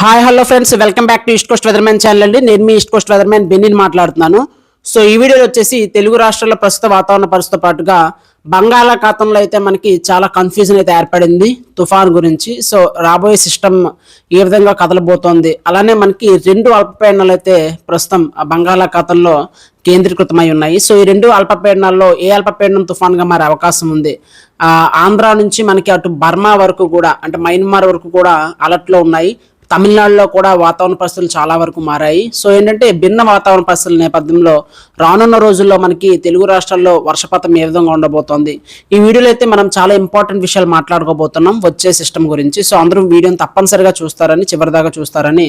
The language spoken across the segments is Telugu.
Hi hello friends. Welcome back to East Coast Weatherman channel అండి. నేను మీ ఈస్ట్ కోస్ట్ వెదర్మ్యాన్ బెన్నిని మాట్లాడుతున్నాను. సో ఈ వీడియోలో వచ్చేసి తెలుగు రాష్ట్రాల ప్రస్తుత వాతావరణ పరిస్థితితో పాటుగా బంగాళాఖాతంలో అయితే మనకి చాలా కన్ఫ్యూజన్ అయితే ఏర్పడింది తుఫాన్ గురించి. సో రాబోయే సిస్టమ్ ఏ విధంగా కదలబోతోంది? అలానే మనకి రెండు అల్పపీడనాలు అయితే ప్రస్తుతం ఆ బంగాళాఖాతంలో కేంద్రీకృతమై ఉన్నాయి. సో ఈ రెండు అల్పపీడనాల్లో ఏ అల్పపీడనం తుఫాన్గా మారే అవకాశం ఉంది? ఆంధ్ర నుంచి మనకి అటు బర్మా వరకు కూడా అంటే మయన్మార్ వరకు కూడా అలర్ట్లో ఉన్నాయి. తమిళనాడులో కూడా వాతావరణ పరిస్థితులు చాలా వరకు మారాయి. సో ఏంటంటే భిన్న వాతావరణ పరిస్థితుల నేపథ్యంలో రానున్న రోజుల్లో మనకి తెలుగు రాష్ట్రాల్లో వర్షపాతం ఏ విధంగా ఉండబోతోంది? ఈ వీడియోలో అయితే మనం చాలా ఇంపార్టెంట్ విషయాలు మాట్లాడుకోబోతున్నాం వచ్చే సిస్టమ్ గురించి. సో అందరూ వీడియోని తప్పనిసరిగా చూస్తారని చివరిదాకా చూస్తారని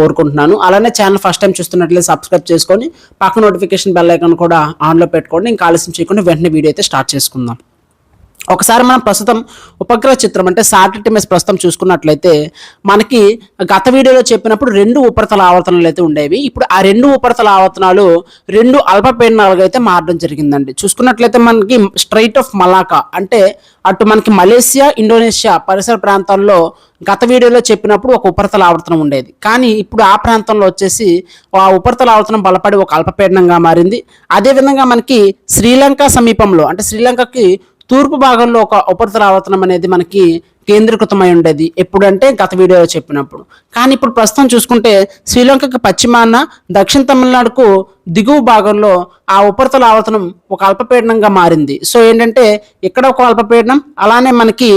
కోరుకుంటున్నాను. అలానే ఛానల్ ఫస్ట్ టైం చూస్తున్నట్లయితే సబ్స్క్రైబ్ చేసుకొని పక్క నోటిఫికేషన్ బెల్ ఐకాన్ కూడా ఆన్లో పెట్టుకోండి. ఇంకా ఆలస్యం చేయకుండా వెంటనే వీడియో అయితే స్టార్ట్ చేసుకుందాం. ఒకసారి మనం ప్రస్తుతం ఉపగ్రహ చిత్రం అంటే శాటిలైట్ ఇమేజ్ ప్రస్తుతం చూసుకున్నట్లయితే మనకి గత వీడియోలో చెప్పినప్పుడు రెండు ఉపరితల ఆవర్తనాలు అయితే ఉండేవి. ఇప్పుడు ఆ రెండు ఉపరితల ఆవర్తనాలు రెండు అల్పపీడనాలుగా అయితే మారడం జరిగిందండి. చూసుకున్నట్లయితే మనకి స్ట్రైట్ ఆఫ్ మలాకా అంటే అటు మనకి మలేసియా ఇండోనేషియా పరిసర ప్రాంతాల్లో గత వీడియోలో చెప్పినప్పుడు ఒక ఉపరితల ఆవర్తనం ఉండేది. కానీ ఇప్పుడు ఆ ప్రాంతంలో వచ్చేసి ఆ ఉపరితల ఆవర్తనం బలపడి ఒక అల్పపీడనంగా మారింది. అదేవిధంగా మనకి శ్రీలంక సమీపంలో అంటే శ్రీలంకకి తూర్పు భాగంలో ఒక ఉపరితల ఆవర్తనం అనేది మనకి కేంద్రీకృతమై ఉండేది. ఎప్పుడంటే గత వీడియోలో చెప్పినప్పుడు. కానీ ఇప్పుడు ప్రస్తుతం చూసుకుంటే శ్రీలంకకి పశ్చిమాన దక్షిణ తమిళనాడుకు దిగువ భాగంలో ఆ ఉపరితల ఆవర్తనం ఒక అల్పపీడనంగా మారింది. సో ఏంటంటే ఇక్కడ ఒక అల్పపీడనం? అలానే మనకి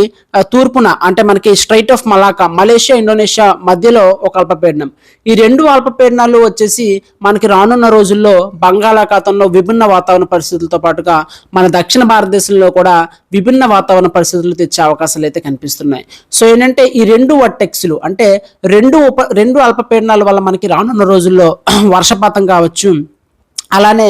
తూర్పున అంటే మనకి strait of Malacca Malaysia Indonesia మధ్యలో ఒక అల్పపీడనం. ఈ రెండు అల్పపీడనాలు వచ్చేసి మనకి రానున్న రోజుల్లో బంగాళాఖాతంలో విభిన్న వాతావరణ పరిస్థితులతో పాటుగా మన దక్షిణ భారతదేశంలో కూడా విభిన్న వాతావరణ పరిస్థితులు తెచ్చే అవకాశాలు అయితే కనిపిస్తుంది కనిపిస్తున్నాయి సో ఏంటంటే ఈ రెండు వర్టెక్స్లు అంటే రెండు ఉప రెండు అల్పపీడనాల వల్ల మనకి రానున్న రోజుల్లో వర్షపాతం కావచ్చు అలానే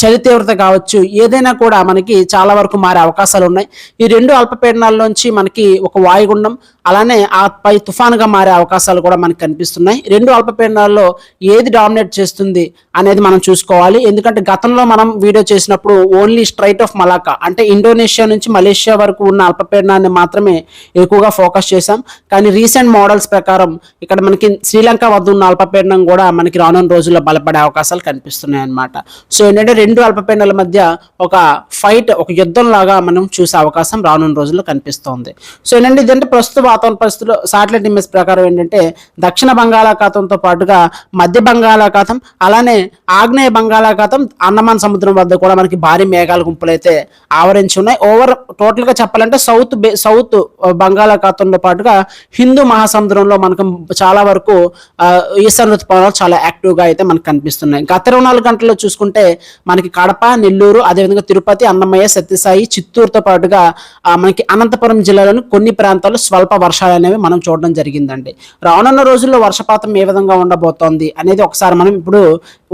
చలి తీవ్రత కావచ్చు ఏదైనా కూడా మనకి చాలా వరకు మారే అవకాశాలు ఉన్నాయి. ఈ రెండు అల్పపీడనాల్లోంచి మనకి ఒక వాయుగుండం అలానే ఆ పై తుఫాన్గా మారే అవకాశాలు కూడా మనకి కనిపిస్తున్నాయి. రెండు అల్పపీడనాల్లో ఏది డామినేట్ చేస్తుంది అనేది మనం చూసుకోవాలి. ఎందుకంటే గతంలో మనం వీడియో చేసినప్పుడు ఓన్లీ స్ట్రైట్ ఆఫ్ మలాకా అంటే ఇండోనేషియా నుంచి మలేషియా వరకు ఉన్న అల్పపీడనాన్ని మాత్రమే ఎక్కువగా ఫోకస్ చేశాం. కానీ రీసెంట్ మోడల్స్ ప్రకారం ఇక్కడ మనకి శ్రీలంక వద్ద ఉన్న అల్పపీడనం కూడా మనకి రానున్న రోజుల్లో బలపడే అవకాశాలు కనిపిస్తున్నాయి అన్నమాట. సో ఏంటంటే రెండు అల్పపీడనాల మధ్య ఒక ఫైట్ ఒక యుద్ధం లాగా మనం చూసే అవకాశం రానున్న రోజుల్లో కనిపిస్తోంది. సో ఏంటంటే ఇదంటే ప్రస్తుతం వాతావరణ పరిస్థితుల్లో సాటిలైట్ ఇమేజ్ ప్రకారం ఏంటంటే దక్షిణ బంగాళాఖాతంతో పాటుగా మధ్య బంగాళాఖాతం అలానే ఆగ్నేయ బంగాళాఖాతం అండమాన్ సముద్రం వద్ద కూడా మనకి భారీ మేఘాల గుంపులు అయితే ఆవరించి ఉన్నాయి. ఓవర్ టోటల్గా చెప్పాలంటే సౌత్ బే- సౌత్ uh, బంగాళాఖాతంతో పాటుగా హిందూ మహాసముద్రంలో మనకు చాలా వరకు uh, ఈశాన్ ఋతుపవనాలు చాలా యాక్టివ్గా అయితే మనకు కనిపిస్తున్నాయి. గత ఇరవై నాలుగు గంటల్లో చూసుకుంటే మనకి కడప నెల్లూరు అదేవిధంగా తిరుపతి అన్నమయ్య సత్యసాయి చిత్తూరుతో పాటుగా uh, మనకి అనంతపురం జిల్లాలోని కొన్ని ప్రాంతాల్లో స్వల్ప వర్షాలు అనేవి మనం చూడడం జరిగిందండి. రానున్న రోజుల్లో వర్షపాతం ఏ విధంగా ఉండబోతోంది అనేది ఒకసారి మనం ఇప్పుడు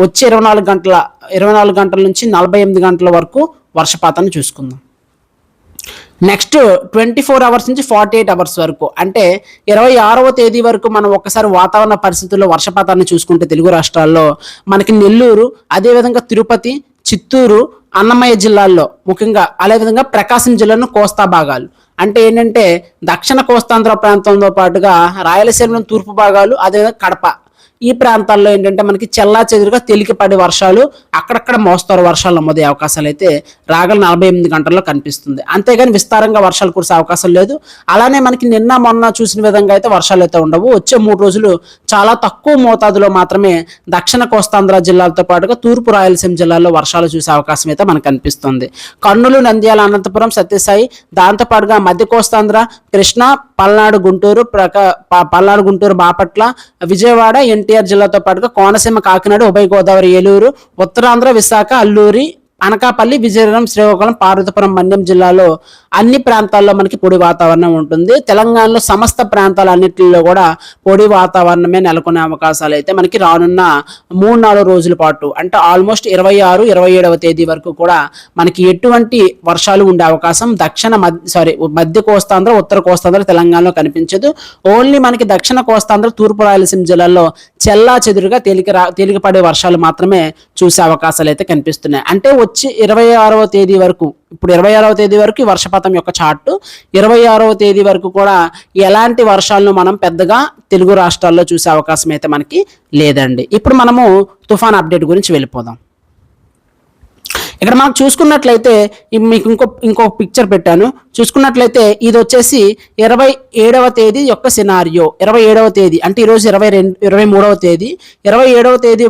వచ్చే ఇరవై నాలుగు గంటల ఇరవై నాలుగు గంటల నుంచి నలభై ఎనిమిది గంటల వరకు వర్షపాతాన్ని చూసుకుందాం. నెక్స్ట్ ట్వంటీ ఫోర్ అవర్స్ నుంచి ఫార్టీ ఎయిట్ అవర్స్ వరకు అంటే ఇరవై ఆరవ తేదీ వరకు మనం ఒకసారి వాతావరణ పరిస్థితుల్లో వర్షపాతాన్ని చూసుకుంటే తెలుగు రాష్ట్రాల్లో మనకి నెల్లూరు అదేవిధంగా తిరుపతి చిత్తూరు అన్నమయ్య జిల్లాల్లో ముఖ్యంగా అదేవిధంగా ప్రకాశం జిల్లాను కోస్తా భాగాలు. అంటే ఏంటంటే దక్షిణ కోస్తాంధ్ర ప్రాంతంతో పాటుగా రాయలసీమలోని తూర్పు భాగాలు అదేవిధంగా కడప. ఈ ప్రాంతాల్లో ఏంటంటే మనకి చెల్లా చెదురుగా తేలికపడి వర్షాలు అక్కడక్కడ మోస్తారు వర్షాలు నమోదయ్యే అవకాశాలు అయితే రాగల నలభై ఎనిమిది గంటల్లో కనిపిస్తుంది. అంతేగాని విస్తారంగా వర్షాలు కురిసే అవకాశం లేదు. అలానే మనకి నిన్న మొన్న చూసిన విధంగా అయితే వర్షాలు అయితే ఉండవు. వచ్చే మూడు రోజులు చాలా తక్కువ మోతాదులో మాత్రమే దక్షిణ కోస్తాంధ్ర జిల్లాలతో పాటుగా తూర్పు రాయలసీమ జిల్లాల్లో వర్షాలు చూసే అవకాశం అయితే మనకు కనిపిస్తుంది. కర్నూలు నంద్యాల అనంతపురం సత్యసాయి దాంతోపాటుగా మధ్య కోస్తాంధ్ర కృష్ణ పల్నాడు గుంటూరు ప- పల్నాడు గుంటూరు బాపట్ల విజయవాడ ఎన్టీఆర్ జిల్లాతో పాటుగా కోనసీమ కాకినాడ ఉభయ గోదావరి ఏలూరు ఉత్తరాంధ్ర విశాఖ అల్లూరి అనకాపల్లి విజయనగరం శ్రీకాకుళం పార్వతీపురం మన్యం జిల్లాలో అన్ని ప్రాంతాల్లో మనకి పొడి వాతావరణం ఉంటుంది. తెలంగాణలో సమస్త ప్రాంతాలన్నింటిలో కూడా పొడి వాతావరణమే నెలకొనే అవకాశాలు అయితే మనకి రానున్న మూడు నాలుగు రోజుల పాటు అంటే ఆల్మోస్ట్ ఇరవై ఆరు ఇరవై ఏడవ తేదీ వరకు కూడా మనకి ఎటువంటి వర్షాలు ఉండే అవకాశం దక్షిణ మధ్య సారీ మధ్య కోస్తాంధ్ర ఉత్తర కోస్తాంధ్ర తెలంగాణలో కనిపించదు. ఓన్లీ మనకి దక్షిణ కోస్తాంధ్ర తూర్పు రాయలసీమ జిల్లాల్లో చెల్లా చెదురుగా తేలిక రా తేలికపడే వర్షాలు మాత్రమే చూసే అవకాశాలు అయితే కనిపిస్తున్నాయి. అంటే వచ్చి ఇరవై ఆరవ తేదీ వరకు ఇప్పుడు ఇరవై ఆరవ తేదీ వరకు ఈ వర్షపాతం యొక్క చార్టు ఇరవై ఆరవ తేదీ వరకు కూడా ఎలాంటి వర్షాలను మనం పెద్దగా తెలుగు రాష్ట్రాల్లో చూసే అవకాశం అయితే మనకి లేదండి. ఇప్పుడు మనము తుఫాన్ అప్డేట్ గురించి వెళ్ళిపోదాం. ఇక్కడ మనం చూసుకున్నట్లయితే మీకు ఇంకో ఇంకో పిక్చర్ పెట్టాను. చూసుకున్నట్లయితే ఇది వచ్చేసి ఇరవై ఏడవ తేదీ యొక్క సినారియో ఇరవై ఏడవ తేదీ. అంటే ఈరోజు ఇరవై రెండు ఇరవై మూడవ తేదీ. ఇరవై ఏడవ తేదీ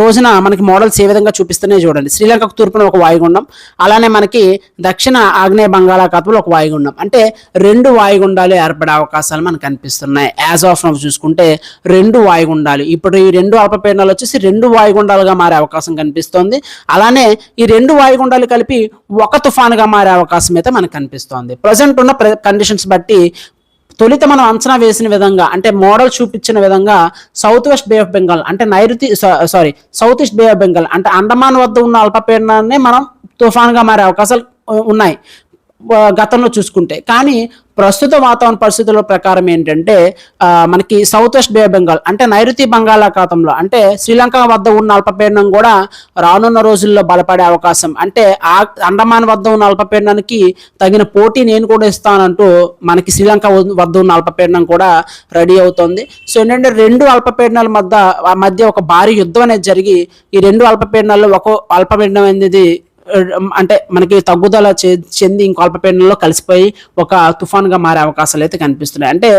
రోజున మనకి మోడల్స్ ఏ విధంగా చూపిస్తున్నాయి చూడండి. శ్రీలంకకు తూర్పున ఒక వాయుగుండం అలానే మనకి దక్షిణ ఆగ్నేయ బంగాళాఖాతంలో ఒక వాయుగుండం. అంటే రెండు వాయుగుండాలు ఏర్పడే అవకాశాలు మనకు కనిపిస్తున్నాయి. యాజ్ ఆఫ్ నవ్ చూసుకుంటే రెండు వాయుగుండాలు. ఇప్పుడు ఈ రెండు అల్పపీడనాలు వచ్చేసి రెండు వాయుగుండాలుగా మారే అవకాశం కనిపిస్తోంది. అలానే ఈ రెండు వాయుగుండాలు కలిపి ఒక తుఫానుగా మారే అవకాశం అయితే మనకు కనిపిస్తోంది. ప్రజెంట్ ఉన్న కండిషన్స్ బట్టి తొలిత మనం అంచనా వేసిన విధంగా అంటే మోడల్ చూపించిన విధంగా south west bay of Bengal అంటే నైరుతి sorry south east bay of Bengal అంటే అండమాన్ వద్ద ఉన్న అల్పపీడనాన్ని మనం తుఫాన్గా మారే అవకాశాలు uh, ఉన్నాయి. గతంలో చూసుకుంటే. కానీ ప్రస్తుత వాతావరణ పరిస్థితుల ప్రకారం ఏంటంటే మనకి సౌత్ వెస్ట్ బే బెంగాల్ అంటే నైరుతి బంగాళాఖాతంలో అంటే శ్రీలంక వద్ద ఉన్న అల్పపీడనం కూడా రానున్న రోజుల్లో బలపడే అవకాశం. అంటే ఆ అండమాన్ వద్ద ఉన్న అల్పపీడనానికి తగిన పోటీ నేను కూడా ఇస్తానంటూ మనకి శ్రీలంక వద్ద ఉన్న అల్పపీడనం కూడా రెడీ అవుతుంది. సో ఏంటంటే రెండు అల్పపీడనాల మధ్య ఆ మధ్య ఒక భారీ యుద్ధం అనేది జరిగి ఈ రెండు అల్పపీడనాల్లో ఒక అల్పపీడనం అనేది అంటే మనకి తగ్గుదల చెంది ఇంకో అల్పపీడనంలో కలిసిపోయి ఒక తుఫాన్గా మారే అవకాశాలు అయితే కనిపిస్తున్నాయి. అంటే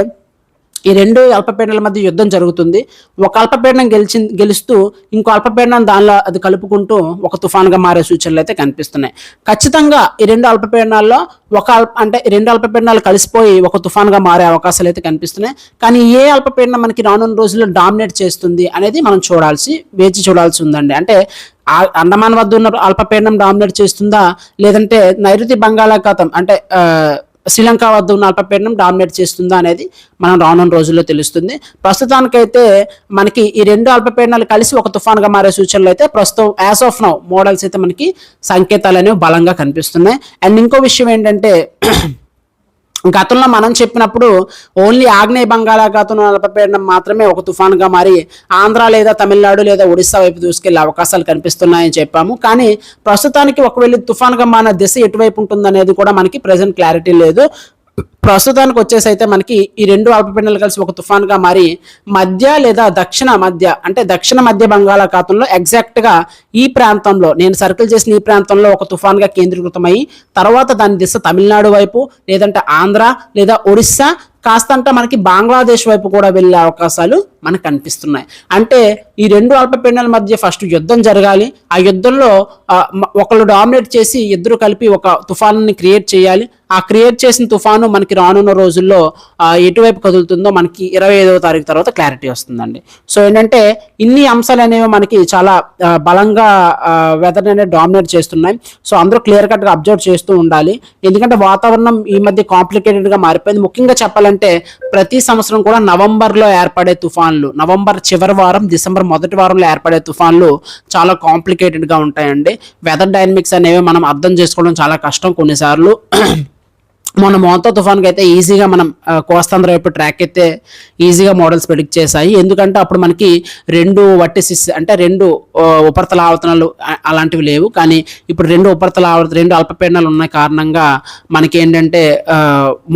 ఈ రెండు అల్పపీడనల మధ్య యుద్ధం జరుగుతుంది. ఒక అల్పపీడనం గెలిచి గెలుస్తూ ఇంకో అల్పపీడనం దానిలో అది కలుపుకుంటూ ఒక తుఫాన్గా మారే సూచనలు అయితే కనిపిస్తున్నాయి. ఖచ్చితంగా ఈ రెండు అల్పపీడనాల్లో ఒక అల్ప అంటే రెండు అల్పపీడనాలు కలిసిపోయి ఒక తుఫాన్గా మారే అవకాశాలు అయితే కనిపిస్తున్నాయి. కానీ ఏ అల్పపీడనం మనకి రానున్న రోజుల్లో డామినేట్ చేస్తుంది అనేది మనం చూడాల్సి వేచి చూడాల్సి ఉందండి. అంటే అండమాన్ వద్ద ఉన్న అల్పపీడనం డామినేట్ చేస్తుందా? లేదంటే నైరుతి బంగాళాఖాతం అంటే శ్రీలంక వద్ద ఉన్న అల్పపీడనం డామినేట్ చేస్తుందా అనేది మనం రానున్న రోజుల్లో తెలుస్తుంది. ప్రస్తుతానికైతే మనకి ఈ రెండు అల్పపీడనాలు కలిసి ఒక తుఫాన్గా మారే సూచనలు అయితే ప్రస్తుతం యాజ్ ఆఫ్ నౌ మోడల్స్ అయితే మనకి సంకేతాలు అనేవి బలంగా కనిపిస్తున్నాయి. అండ్ ఇంకో విషయం ఏంటంటే గతంలో మనం చెప్పినప్పుడు ఓన్లీ ఆగ్నేయ బంగాళాఖాతంలో అల్పపీడనం మాత్రమే ఒక తుఫాన్గా మారి ఆంధ్ర లేదా తమిళనాడు లేదా ఒడిశా వైపు దూసుకెళ్ళే అవకాశాలు కనిపిస్తున్నాయని చెప్పాము. కానీ ప్రస్తుతానికి ఒకవేళ తుఫాన్గా మారిన దిశ ఎటువైపు ఉంటుందనేది కూడా మనకి ప్రజెంట్ క్లారిటీ లేదు. ప్రస్తుతానికి వచ్చేసి అయితే మనకి ఈ రెండు అల్పపీడనాలు కలిసి ఒక తుఫాన్గా మారి మధ్య లేదా దక్షిణ మధ్య అంటే దక్షిణ మధ్య బంగాళాఖాతంలో ఎగ్జాక్ట్గా ఈ ప్రాంతంలో నేను సర్కిల్ చేసిన ఈ ప్రాంతంలో ఒక తుఫాన్గా కేంద్రీకృతమై తర్వాత దాని దిశ తమిళనాడు వైపు లేదంటే ఆంధ్ర లేదా ఒడిస్సా కాస్తంట మనకి బంగ్లాదేశ్ వైపు కూడా వెళ్ళే అవకాశాలు మనకు కనిపిస్తున్నాయి. అంటే ఈ రెండు అల్పపీడనాల మధ్య ఫస్ట్ యుద్ధం జరగాలి. ఆ యుద్ధంలో ఒకళ్ళు డామినేట్ చేసి ఇద్దరు కలిపి ఒక తుఫాన్ని క్రియేట్ చేయాలి. ఆ క్రియేట్ చేసిన తుఫాను మనకి రానున్న రోజుల్లో ఎటువైపు కదులుతుందో మనకి ఇరవై ఐదవ తారీఖు తర్వాత క్లారిటీ వస్తుందండి. సో ఏంటంటే ఇన్ని అంశాలు అనేవి మనకి చాలా బలంగా వెదర్ అనేది డామినేట్ చేస్తున్నాయి. సో అందరూ క్లియర్ కట్గా అబ్జర్వ్ చేస్తూ ఉండాలి. ఎందుకంటే వాతావరణం ఈ మధ్య కాంప్లికేటెడ్గా మారిపోయింది. ముఖ్యంగా చెప్పాలంటే ప్రతి సంవత్సరం కూడా నవంబర్లో ఏర్పడే తుఫాన్లు నవంబర్ చివరి వారం డిసెంబర్ మొదటి వారంలో ఏర్పడే తుఫాన్లు చాలా కాంప్లికేటెడ్గా ఉంటాయండి. వెదర్ డైనమిక్స్ అనేవి మనం అర్థం చేసుకోవడం చాలా కష్టం కొన్నిసార్లు. మొన్న మోంతా తుఫాన్కి అయితే ఈజీగా మనం కోస్తాంధ్ర వైపు ట్రాక్ అయితే ఈజీగా మోడల్స్ ప్రిడిక్ట్ చేశాయి. ఎందుకంటే అప్పుడు మనకి రెండు వట్టిసిస్ అంటే రెండు ఉపరితల ఆవర్తనాలు అలాంటివి లేవు. కానీ ఇప్పుడు రెండు ఉపరితల ఆవర్త రెండు అల్పపీడనాలు ఉన్న కారణంగా మనకి ఏంటంటే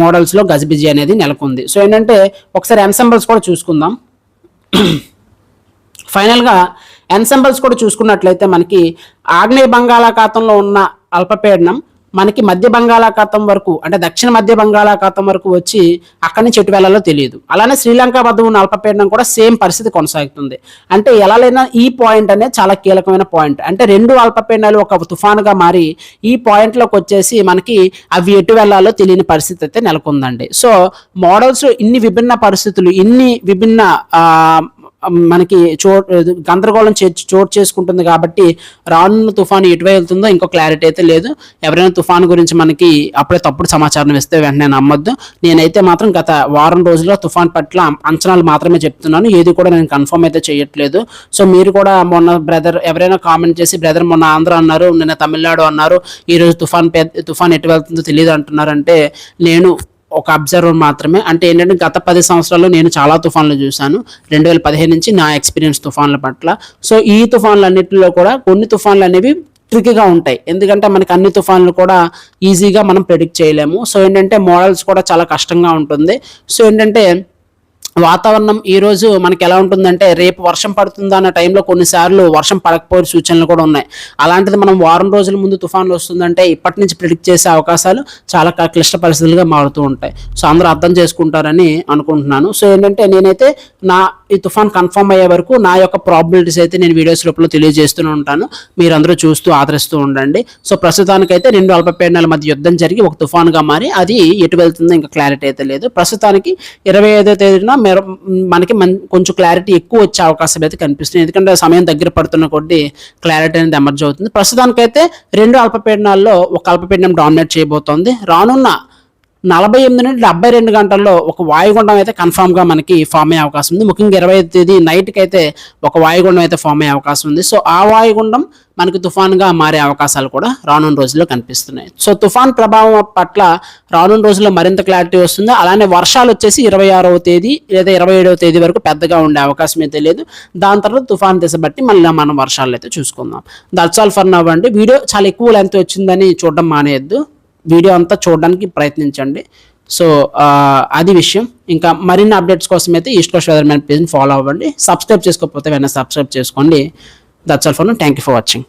మోడల్స్లో గజిబిజి అనేది నెలకొంది. సో ఏంటంటే ఒకసారి ఎన్సెంబల్స్ కూడా చూసుకుందాం. ఫైనల్గా ఎన్సెంబల్స్ కూడా చూసుకున్నట్లయితే మనకి ఆగ్నేయ బంగాళాఖాతంలో ఉన్న అల్పపీడనం మనకి మధ్య బంగాళాఖాతం వరకు అంటే దక్షిణ మధ్య బంగాళాఖాతం వరకు వచ్చి అక్కడి నుంచి ఎటు వెళ్ళాలో తెలియదు. అలానే శ్రీలంక వద్ద ఉన్న అల్పపీడనం కూడా సేమ్ పరిస్థితి కొనసాగుతుంది. అంటే ఎలాగైనా ఈ పాయింట్ అనేది చాలా కీలకమైన పాయింట్. అంటే రెండు అల్పపీడనాలు ఒక తుఫానుగా మారి ఈ పాయింట్లోకి వచ్చేసి మనకి అవి ఎటు వెళ్ళాలో తెలియని పరిస్థితి అయితే నెలకొందండి. సో మోడల్స్ ఇన్ని విభిన్న పరిస్థితులు ఇన్ని విభిన్న మనకి చో గందరగోళం చోటు చేసుకుంటుంది కాబట్టి రానున్న తుఫాను ఎటువై వెళ్తుందో ఇంకో క్లారిటీ అయితే లేదు. ఎవరైనా తుఫాను గురించి మనకి అప్పుడే తప్పుడు సమాచారం ఇస్తే వెంటనే నమ్మొద్దు. నేనైతే మాత్రం గత వారం రోజుల్లో తుఫాన్ పట్ల అంచనాలు మాత్రమే చెప్తున్నాను. ఏది కూడా నేను కన్ఫర్మ్ అయితే చేయట్లేదు. సో మీరు కూడా మొన్న బ్రదర్ ఎవరైనా కామెంట్ చేసి బ్రదర్ మొన్న ఆంధ్ర అన్నారు నిన్న తమిళనాడు అన్నారు ఈ రోజు తుఫాన్ పెద్ద తుఫాన్ ఎటు వెళ్తుందో తెలియదు అంటున్నారంటే నేను ఒక అబ్జర్వర్ మాత్రమే. అంటే ఏంటంటే గత పది సంవత్సరాల్లో నేను చాలా తుఫాన్లు చూశాను. రెండు వేల పదిహేను నుంచి నా ఎక్స్పీరియన్స్ తుఫాన్ల పట్ల. సో ఈ తుఫాన్లన్నింటిలో కూడా కొన్ని తుఫాన్లు అనేవి ట్రిక్గా ఉంటాయి. ఎందుకంటే మనకి అన్ని తుఫాన్లు కూడా ఈజీగా మనం ప్రెడిక్ట్ చేయలేము. సో ఏంటంటే మోడల్స్ కూడా చాలా కష్టంగా ఉంటుంది. సో ఏంటంటే వాతావరణం ఈరోజు మనకి ఎలా ఉంటుందంటే రేపు వర్షం పడుతుందా అన్న టైంలో కొన్నిసార్లు వర్షం పడకపోయే సూచనలు కూడా ఉన్నాయి. అలాంటిది మనం వారం రోజుల ముందు తుఫాన్లు వస్తుందంటే ఇప్పటి నుంచి ప్రిడిక్ట్ చేసే అవకాశాలు చాలా క్లిష్ట పరిస్థితులుగా మారుతూ ఉంటాయి. సో అందరూ అర్థం చేసుకుంటారని అనుకుంటున్నాను. సో ఏంటంటే నేనైతే నా ఈ తుఫాన్ కన్ఫర్మ్ అయ్యే వరకు నా యొక్క ప్రాబిలిటీస్ అయితే నేను వీడియోస్ రూపంలో తెలియజేస్తూనే ఉంటాను. మీరందరూ చూస్తూ ఆదరిస్తూ ఉండండి. సో ప్రస్తుతానికైతే రెండు అల్పపీడనాల మధ్య యుద్ధం జరిగి ఒక తుఫాన్గా మారి అది ఎటు వెళ్తుందో ఇంకా క్లారిటీ అయితే లేదు. ప్రస్తుతానికి ఇరవై ఐదో తేదీన మనకి కొంచెం క్లారిటీ ఎక్కువ వచ్చే అవకాశం అయితే కనిపిస్తుంది. ఎందుకంటే సమయం దగ్గర పడుతున్న కొద్దీ క్లారిటీ అనేది ఎమర్జ్ అవుతుంది. ప్రస్తుతానికైతే రెండు అల్పపీడనాల్లో ఒక అల్పపీడనం డామినేట్ చేయబోతోంది. రానున్న నలభై ఎనిమిది నుండి డెబ్బై రెండు గంటల్లో ఒక వాయుగుండం అయితే కన్ఫామ్గా మనకి ఫామ్ అయ్యే అవకాశం ఉంది. ముఖ్యంగా ఇరవై ఐదు తేదీ నైట్కి అయితే ఒక వాయుగుండం అయితే ఫామ్ అయ్యే అవకాశం ఉంది. సో ఆ వాయుగుండం మనకి తుఫాన్గా మారే అవకాశాలు కూడా రానున్న రోజుల్లో కనిపిస్తున్నాయి. సో తుఫాన్ ప్రభావం పట్ల రానున్న రోజుల్లో మరింత క్లారిటీ వస్తుంది. అలానే వర్షాలు వచ్చేసి ఇరవై ఆరవ తేదీ లేదా ఇరవై ఏడవ తేదీ వరకు పెద్దగా ఉండే అవకాశం అయితే లేదు. దాని తర్వాత తుఫాన్ దిశ బట్టి మళ్ళీ మనం వర్షాలు అయితే చూసుకుందాం. దట్స్ ఆల్ ఫర్ నవ్ అండి. వీడియో చాలా ఎక్కువ లెంత్ వచ్చిందని చూడడం మానేయద్దు. వీడియో అంతా చూడడానికి ప్రయత్నించండి. సో అది విషయం. ఇంకా మరిన్ని అప్డేట్స్ కోసం అయితే ఈస్ట్ కోస్ట్ వెదర్ మ్యాన్ పేజ్ని ఫాలో అవ్వండి. సబ్స్క్రైబ్ చేసుకోకపోతే వెంటనే సబ్స్క్రైబ్ చేసుకోండి. That's all for thank you for watching